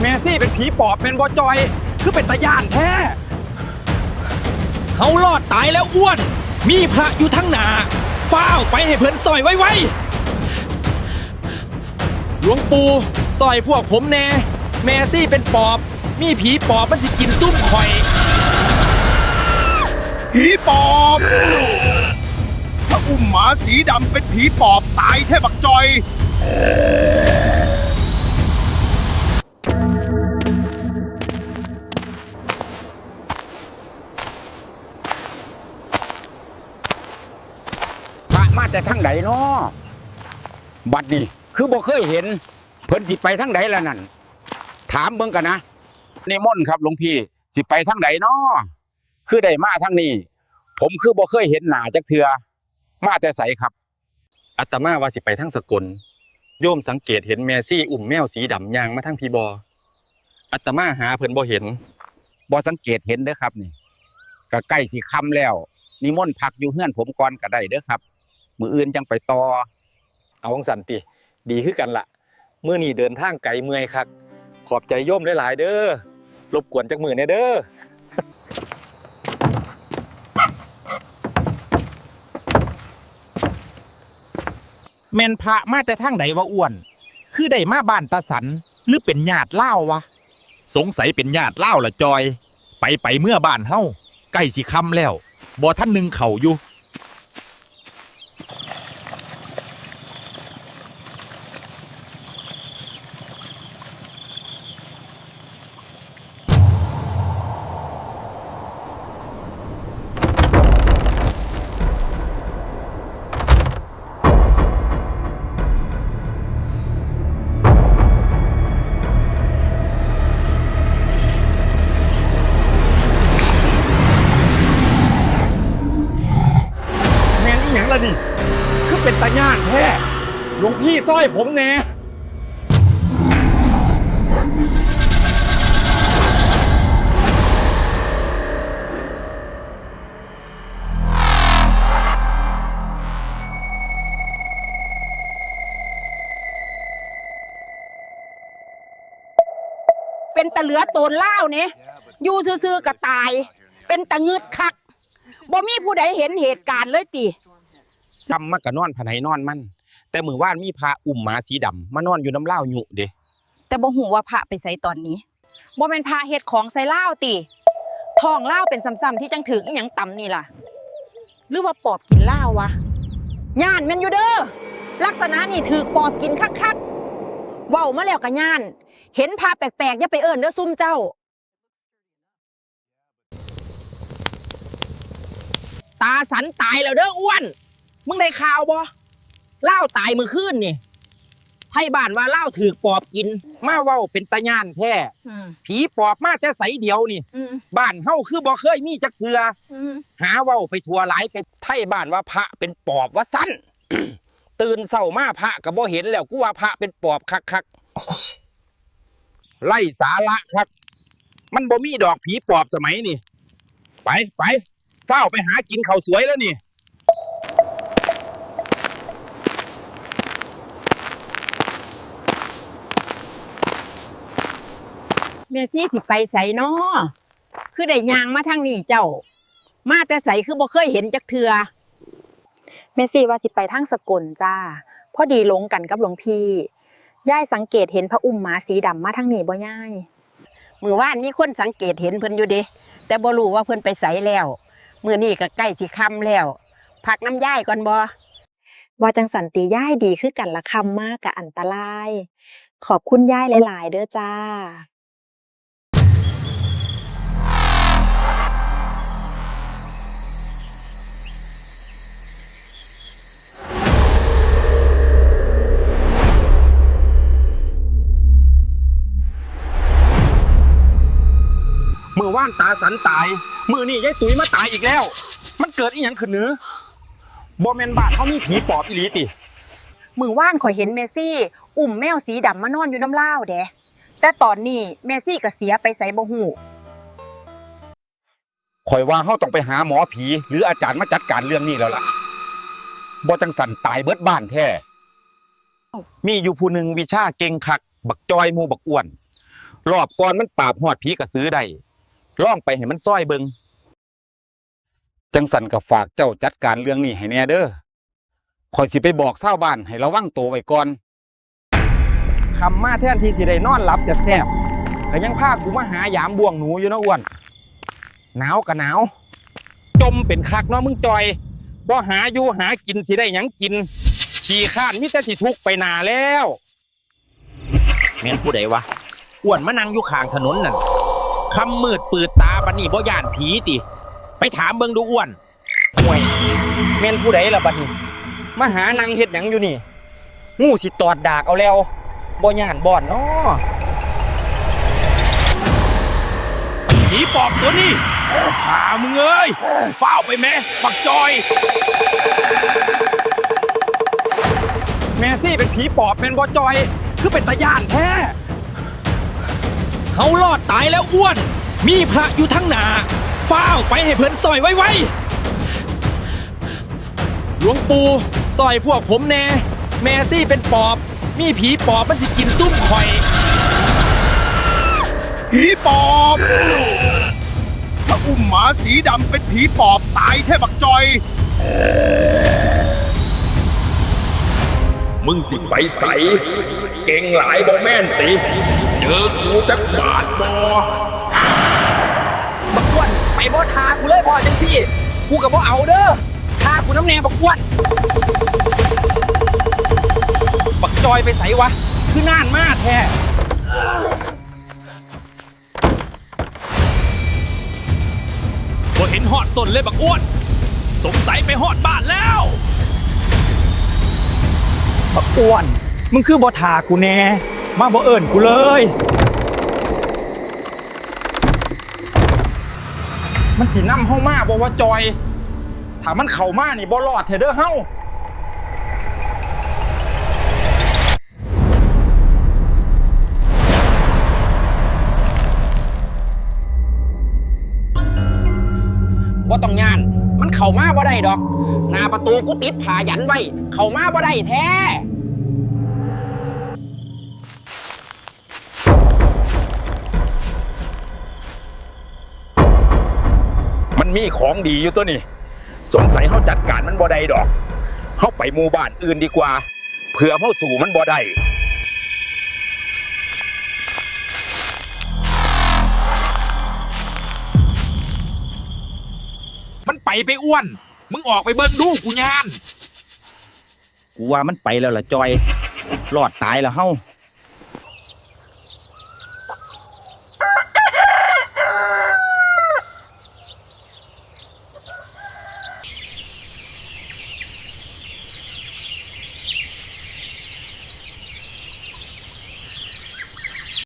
แมซี่เป็นผีปอบเป็นบอจอย คือเป็นตาย่านแท้ เขารอดตายแล้วอ้วน มีพระอยู่ทั้งหนาฟ้าวไปให้เพิ่นซอยไว้ไว้หลวงปู่ซอยพวกผมแน่แมซี่เป็นปอบ มีผีปอบมันสิกินซุ่มข่อย ผีปอบถ้าอุ้มหมาสีดำเป็นผีปอบตายแทบักจอย ทั้งใดเนาะบัดนี้คือบ่เคยเห็น เพิ่นสิไปทั้งใดแล้วนั่นถามเบิ่งกันนะนิมนต์ครับหลวงพี่สิไปทั้งใดเนาะคือได้มาทั้งนี้ ผมคือบ่เคยเห็นหน้าจักเทือมาแต่ไสครับอัตมาว่าสิไปทั้งสกลโยมสังเกตเห็นแมซี่อุ่มแมวสีดำยางมาทั้งพีบออัตมาหาเพิ่นบ่เห็นบ่สังเกตเห็นเด้อครับนี่ก็ใกล้สิค่ำแล้วนิมนต์พักอยู่เฮือนผมก่อนก็ได้เด้อครับ มืออื่นจังไปต่อ เอาของสันติ ดีคือกันละเมื่อนี่เดินทางไกลเมื่อยคัก ขอบใจโยมหลาย ๆ เด้อรบกวนจักมือแน่เด้อแมนพระมาแต่ทางใดวะอ้วน คือได้มาบ้านตาสันหรือเป็นญาติเล่าวะ สงสัยเป็นญาติเล่าละจอย ไปไปเมื่อบ้านเฮาใกล้สิคำแล้วบ่ท่านหนึ่งเข่าอยู่ ตาย่านแท้หลวงพี่ซ้อยผมแน่เป็นตะเหลือโตนเล่าเนี่ยอยู่ซื่อๆก็ตาย เป็นตะงึดคักบ่มีผู้ใดเห็นเหตุการณ์เลยติ จำมากกะนอนผนัยนอนมัน แต่มือว่านมีพระอุ้มหมาสีดำมานอนอยู่น้ำเล่าวหยุเด้แต่บ่ฮู้ว่าพระไปไสตอนนี้บ่แม่นพาเฮ็ดของใส่เหล้าติทองเหล้าเป็นซ้ำๆที่จังถึงอีหยังต่ำนี่ล่ะ หรือว่าปอบกินเหล้าวะย่านแม่นอยู่เด้อลักษณะนี่ถือปอบกินคักๆเว้ามาแล้วก็ย่าน เห็นพาแปลกๆอย่าไปเอิ้นเด้อซุ่มเจ้า ตาสันตายแล้วเด้ออ้วน มึงได้ข่าวบ่เล่าวตายมื้อคืนนี่ไทยบ้านว่าเล่าวถือปอบกิน มาเว้าเป็นตาย่านแท้อืมผีปอบมาแต่ใสเดียวนี่ อืมบ้านเฮาคือบ่เคยมีจักเทือ อืมหาเว้าไปทั่วหลายไปไทยบ้านว่าพระเป็นปอบว่าสั้น ตื่นเศร้ามาพระก็บ่เห็นแล้วกูว่าพระเป็นปอบคักๆไล่สาระครับ มันบ่มีดอกผีปอบสมัยนี่ ไปไปเฝ้าไปหากินข้าวสวยแล้วนี่ แม่ซี่สิไปใส่น้อคือได้ยางมาทางนี้เจ้า มาแต่ใสคือบ่เคยเห็นจักเทือแม่ซี่ว่าสิไปทางสกลจ้าพอดีลงกันกับหลวงพี่ย่ายสังเกตเห็นพระอุ้มหมาสีดำมาทางนี้บ่ย่ายมือว่านมีคนสังเกตเห็นเพิ่นอยู่เด้แต่บ่รู้ว่าเพิ่นไปใสแล้วมือนี้ก็ใกล้สิค่ำแล้วพักน้ำย่ายก่อนบ่ว่าจังสันติย่ายดีคือกันละคำมากกับอันตราย ขอบคุณย่ายหลาย ๆ เด้อจ้า อว่านตาสันตาย มือนี่ยายตุ๋ยมาตายอีกแล้ว มันเกิดอีหยังขึ้นเนื้อบ่แม่นบ้านเขามีผีปอบอีหลีติ มือว่านข่อยเห็นเมซี่ อุ่มแมวสีดำมานอนอยู่น้ำเล่าวเด้แต่ตอนนี้เมซี่ก็เสียไปใส่บ่หูข่อยว่าเฮาต้องไปหาหมอผี หรืออาจารย์มาจัดการเรื่องนี้แล้วล่ะบ่จังสันตายเบิดบ้านแท้ มีอยู่ผู้หนึ่งวิชาเก่งคัก บักจอยหมูบักอ้วน รอบก่อนมันปราบหอดผีกระซื้อได้ ล่องไปให้มันซ้อยเบิงจังสันกับฝากเจ้าจัดการเรื่องนี้ให้แน่เด้อคอยสิไปบอกชาวบ้านให้ระวังตัวไว้ก่อนคำมาแท่นที่สิได้นอนหลับแซ่บๆก็ยังพากูมาหายามบ่วงหนูอยู่นะอ้วนหนาวก็หนาว จมเป็นคักเนาะมึงจอยบ่หาอยู่หากินสิได้หยังกิน ขี่ข้านมิแต่สิทุกข์ไปหนาแล้ว แม่นผู้ใดวะอ้วนมานั่งอยู่ข้างถนนนั่น คำมืดปืดตาบันนี่บ่ย่านผีติ ไปถามเบิ่งดูอ้วนห่วยแม่นผู้ใดล่ะบัดนี้มาหานางเฮ็ดหยังอยู่นี่ งูสิตอดดากเอาแล้วบ่ย่านบ่อนเนาะผีปอบตัวนี้หามึงเอ้ยเฝ้าไปแม่ปักจอย แม่ซี่เป็นผีปอบเป็นบ่จอย คือเป็นตาย่านแท้ เขารอดตายแล้วอ้วน มีพระอยู่ทั้งหนาเฝ้าไปให้เพิ่นซอยไว้ๆหลวงปู่ซอยพวกผมแน่ แม่ซี่เป็นปอบ มีผีปอบมันสิกินซุ่มข่อย ผีปอบ ถ้าอุ้มหมาสีดำเป็นผีปอบตายแทบักจอย มึงสิไปใส เก่งหลายบ่แม่นติเจ อกูจักบาทบ่บักอ้วนไปบ่ทากูเลยพอจังซี่ กูกับบ่เอาเด้อทากูน้ำแนงบักอ้วนบักจอยไปใสวะ คือน่านมากแท้บ่เห็นหอดสนเลยบักอ้วน สงสัยไปหอดบ้านแล้ว บักอ้วน มึงคือบ่ทากูแน่ มาบ่เอิญกูเลย มันสินำเฮามาบ่ว่าจอย ถ้ามันเข้ามานี่บ่รอดแท้เด้อเฮาบ่ต้องย่าน มันเข้ามาบ่ได้ดอก หน้าประตูกูติดผายันไว้ เข้ามาบ่ได้แท้ นมีของดีอยู่ตัวนี่สงสัยเฮาจัดการมันบ่ได้ดอกเฮาไปหมู่บ้านอื่นดีกว่าเผื่อเฮาสู่มันบ่ได้มันไปไปอ้วน มึงออกไปเบิ่งดูกูยาน กูว่ามันไปแล้วล่ะจอยรอดตายแล้วเฮ้า